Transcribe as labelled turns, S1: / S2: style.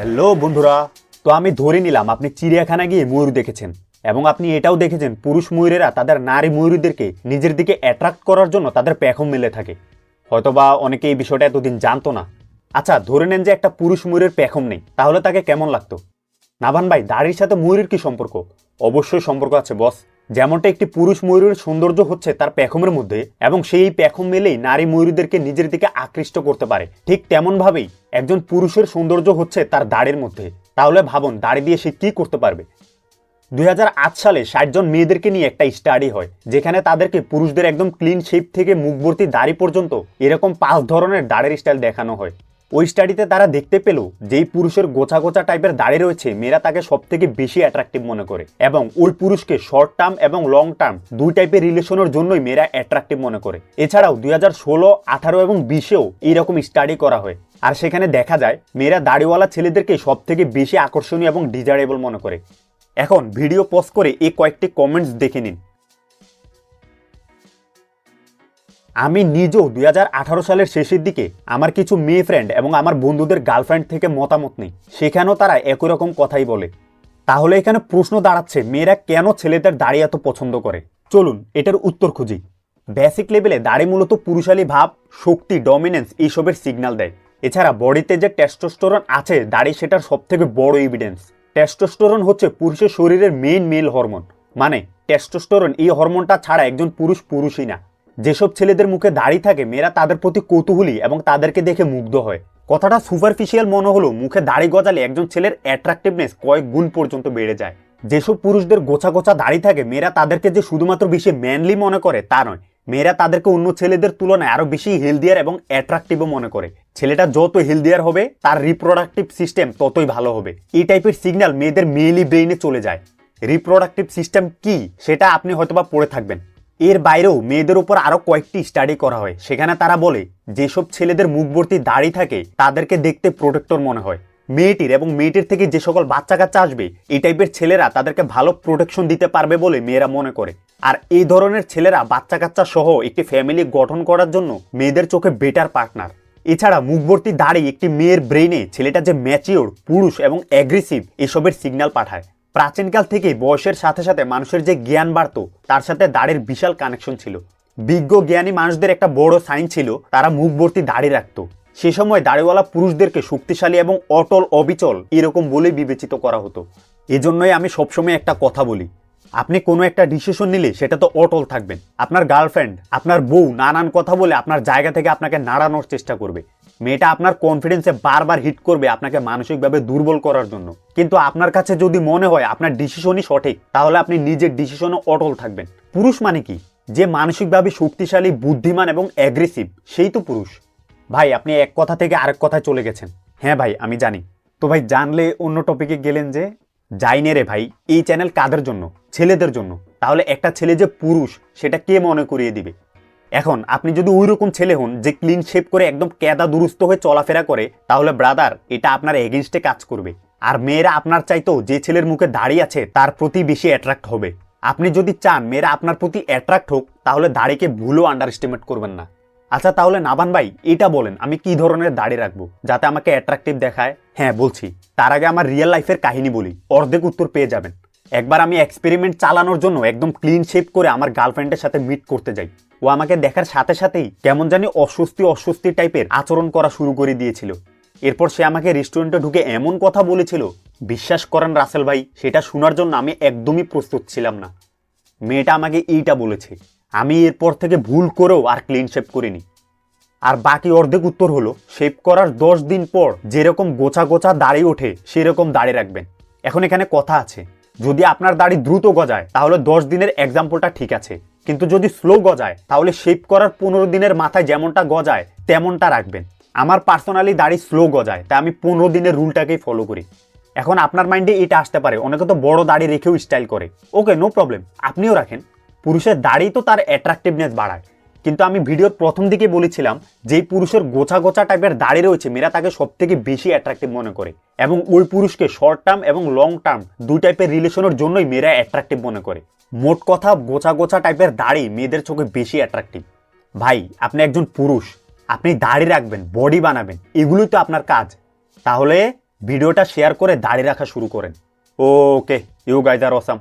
S1: Hello বন্ধুরা, তো আমি ধরে নিলাম আপনি চিড়িয়াখানা গিয়ে ময়ূর দেখেছেন এবং আপনি এটাও দেখেছেন পুরুষ ময়ূরেরা তাদের নারী ময়ূরীদেরকে নিজের দিকে অ্যাট্রাক্ট করার জন্য তাদের পেখম মেলে থাকে। হয়তোবা অনেকে এই বিষয়টা এতদিন জানতো না। আচ্ছা ধরে নেন যে একটা পুরুষ ময়ূরের পেখম নেই, তাহলে তাকে কেমন লাগতো? নাভান ভাই, দাড়ির সাথে ময়ূরের কি সম্পর্ক? অবশ্যই সম্পর্ক আছে, বস। যেমনটা একটি পুরুষ ময়ূরের সৌন্দর্য হচ্ছে তার পেখমের মধ্যে এবং সেই পেখম মেলেই নারী ময়ূরীদেরকে নিজের দিকে আকৃষ্ট করতে পারে। ঠিক তেমন ভাবেই একজন পুরুষের সৌন্দর্য হচ্ছে তার দাড়ির মধ্যে। তাহলে ভাবুন, দাড়ি দিয়ে সে কি করতে পারবে? দুই হাজার আট সালে ষাট জন মেয়েদেরকে নিয়ে একটা স্টাডি হয়, যেখানে তাদেরকে পুরুষদের একদম ক্লিন শেপ থেকে মুখবর্তী দাড়ি পর্যন্ত এরকম পাঁচ ধরনের দাড়ির স্টাইল দেখানো হয়। ওই স্টাডিতে তারা দেখতে পেল যেই পুরুষের গোছা গোছা টাইপের দাঁড়িয়ে রয়েছে, মেয়েরা তাকে সব থেকে বেশি অ্যাট্রাকটিভ মনে করে। এবং ওই পুরুষকে শর্ট টার্ম এবং লং টার্ম দুই টাইপের রিলেশনের জন্যই মেয়েরা অ্যাট্রাকটিভ মনে করে। এছাড়াও দুই হাজার ষোলো, আঠারো এবং বিশেও এইরকম স্টাডি করা হয়। আর সেখানে দেখা যায়, মেয়েরা দাড়িওয়ালা ছেলেদেরকে সব থেকে বেশি আকর্ষণীয় এবং ডিজারেবল মনে করে। এখন ভিডিও পোস্ট করে এই কয়েকটি কমেন্টস দেখে নিন। আমি নিজেও দুই হাজার আঠারো সালের শেষের দিকে আমার কিছু মেয়ে ফ্রেন্ড এবং আমার বন্ধুদের গার্লফ্রেন্ড থেকে মতামত নেই। সেখানেও তারা একই রকম কথাই বলে। তাহলে এখানে প্রশ্ন দাঁড়াচ্ছে, মেয়েরা কেন ছেলেদের দাড়ি এত পছন্দ করে? চলুন, এটার উত্তর খুঁজি। বেসিক লেভেলে দাড়ি মূলত পুরুষালী ভাব, শক্তি ডমিনেন্স এইসবের সিগন্যাল দেয়। এছাড়া বডিতে যে টেস্টোস্টোরন আছে, দাড়ি সেটার সব থেকে বড় এভিডেন্স টেস্টোস্টোরন হচ্ছে পুরুষের শরীরের মেইন মেল হরমোন মানে টেস্টোস্টোরন এই হরমোনটা ছাড়া একজন পুরুষ পুরুষই না। যেসব ছেলেদের মুখে দাড়ি থাকে, মেয়েরা তাদের প্রতি কৌতূহলী এবং তাদেরকে দেখে মুগ্ধ হয়। কথাটা সুপারফিশিয়াল মনে হলো মুখে দাড়ি গজালে একজন ছেলের অ্যাট্রাকটিভনেস কয়েক গুণ পর্যন্ত বেড়ে যায়। যেসব পুরুষদের গোছা গোছা দাড়ি থাকে, মেয়েরা তাদেরকে যে শুধুমাত্র বেশি ম্যানলি মনে করে, তা নয়। মেয়েরা তাদেরকে অন্য ছেলেদের তুলনায় আরও বেশি হেলদিয়ার এবং অ্যাট্রাকটিভও মনে করে। ছেলেটা যত হেলদিয়ার হবে, তার রিপ্রোডাক্টিভ সিস্টেম ততই ভালো হবে। এই টাইপের সিগন্যাল মেয়েদের মেয়েলি ব্রেইনে চলে যায়। রিপ্রোডাক্টিভ সিস্টেম কি, সেটা আপনি হয়তোবা পড়ে থাকবেন। এর বাইরেও মেয়েদের উপর আরও কয়েকটি স্টাডি করা হয়। সেখানে তারা বলে, যেসব ছেলেদের মুখভর্তি দাড়ি থাকে, তাদেরকে দেখতে প্রোটেক্টর মনে হয়। মেয়েটির এবং মেয়েটির থেকে যে সকল বাচ্চা কাচ্চা আসবে, এই টাইপের ছেলেরা তাদেরকে ভালো প্রোটেকশন দিতে পারবে বলে মেয়েরা মনে করে। আর এই ধরনের ছেলেরা বাচ্চা কাচ্চা সহ একটি ফ্যামিলি গঠন করার জন্য মেয়েদের চোখে বেটার পার্টনার এছাড়া মুখবর্তী দাড়ি একটি মেয়ের ব্রেইনে ছেলেটা যে ম্যাচিওর পুরুষ এবং অ্যাগ্রেসিভ এসবের সিগন্যাল পাঠায়। প্রাচীনকাল থেকে বয়সের সাথে সাথে মানুষের যে জ্ঞান বাড়তো, তার সাথে দাড়ির বিশাল কানেকশন ছিল। বিজ্ঞ জ্ঞানী মানুষদের একটা বড় সাইন ছিল, তারা মুখ ভর্তি দাড়ি রাখতো। সে সময় দাড়িওয়ালা পুরুষদেরকে শক্তিশালী এবং অটল অবিচল এরকম বলেই বিবেচিত করা হতো। এজন্যই আমি সবসময় একটা কথা বলি। আপনি কোনো একটা ডিসিশন নিলে সেটা তো অটল থাকবেন। আপনার গার্লফ্রেন্ড আপনার বউ নানান কথা বলে আপনার জায়গা থেকে আপনাকে নাড়ানোর চেষ্টা করবে। মেয়েটা আপনার কনফিডেন্সে বারবার হিট করবে আপনাকে মানসিকভাবে দুর্বল করার জন্য। কিন্তু আপনার কাছে যদি মনে হয় আপনার ডিসিশনই সঠিক, তাহলে আপনি নিজের ডিসিশনও অটল থাকবেন। পুরুষ মানে কি? যে মানসিকভাবে শক্তিশালী, বুদ্ধিমান এবং অ্যাগ্রেসিভ সেই তো পুরুষ। ভাই, আপনি এক কথা থেকে আরেক কথায় চলে গেছেন। হ্যাঁ ভাই, আমি জানি। তো ভাই, জানলে অন্য টপিকে গেলেন যে যাইনে রে ভাই, এই চ্যানেল কাদের জন্য? ছেলেদের জন্য? তাহলে একটা ছেলে যে পুরুষ, সেটা কে মনে করিয়ে দিবে? এখন আপনি যদি ওই রকম ছেলে হন যে ক্লিন শেপ করে একদম কেদা দুরুস্ত হয়ে চলাফেরা করে, তাহলে ব্রাদার এটা আপনার এগেনস্টে কাজ করবে। আর মেয়েরা আপনার চাইতেও যে ছেলের মুখে দাঁড়িয়ে আছে, তার প্রতি বেশি অ্যাট্রাক্ট হবে। আপনি যদি চান মেয়েরা আপনার প্রতি অ্যাট্রাক্ট হোক, তাহলে দাড়িকে ভুলও আন্ডার এস্টিমেট করবেন না। আচ্ছা তাহলে নাবান ভাই, এটা বলেন, আমি কি ধরনের দাড়ি রাখব যাতে আমাকে অ্যাট্রাকটিভ দেখায়? হ্যাঁ বলছি, তার আগে আমার রিয়েল লাইফের কাহিনী বলি, অর্ধেক উত্তর পেয়ে যাবেন। একবার আমি এক্সপেরিমেন্ট চালানোর জন্য একদম ক্লিন শেপ করে আমার গার্লফ্রেন্ডের সাথে মিট করতে যাই। ও আমাকে দেখার সাথে সাথেই কেমন জানি অস্বস্তি অস্বস্তি টাইপের আচরণ করা শুরু করে দিয়েছিল। এরপর সে আমাকে রেস্টুরেন্টে ঢুকে এমন কথা বলেছিল, বিশ্বাস করেন রাসেল ভাই, সেটা শোনার জন্য আমি একদমই প্রস্তুত ছিলাম না। মেয়েটা আমাকে এইটা বলেছে, আমি এরপর থেকে ভুল করেও আর ক্লিন শেপ করিনি। আর বাকি অর্ধেক উত্তর হলো শেপ করার দশ দিন পর যেরকম গোছা গোছা দাড়ি ওঠে, সেরকম দাড়ি রাখবেন। এখন এখানে কথা আছে, যদি আপনার দাড়ি দ্রুত গজায়, তাহলে দশ দিনের এক্সাম্পলটা ঠিক আছে। কিন্তু যদি স্লো গজায়, তাহলে শেপ করার পনেরো দিনের মাথায় যেমনটা গজায়, তেমনটা রাখবেন। আমার পার্সোনালি দাড়ি স্লো গজায়, তাই আমি পনেরো দিনের রুলটাকেই ফলো করি। এখন আপনার মাইন্ডে এটা আসতে পারে, অনেকে তো বড় দাড়ি রেখেও স্টাইল করে। ওকে নো প্রবলেম আপনিও রাখেন। পুরুষের দাড়ি তো তার অ্যাট্রাকটিভনেস বাড়ায়। কিন্তু আমি ভিডিওর প্রথম দিকে বলেছিলাম যে পুরুষের গোছা গোছা টাইপের দাড়ি রয়েছে, মেয়েরা তাকে সব থেকে বেশি অ্যাট্রাক্টিভ মনে করে। এবং ওই পুরুষকে শর্ট টার্ম এবং লং টার্ম দুই টাইপের রিলেশনের জন্যই মেয়েরা অ্যাট্রাক্টিভ মনে করে। মোট কথা, গোছা গোছা টাইপের দাড়ি মেয়েদের চোখে বেশি অ্যাট্রাকটিভ ভাই, আপনি একজন পুরুষ, আপনি দাড়ি রাখবেন বডি বানাবেন, এগুলোই তো আপনার কাজ। তাহলে ভিডিওটা শেয়ার করে দাঁড়িয়ে রাখা শুরু করেন। ওকে ইউ গাইজ আর অসাম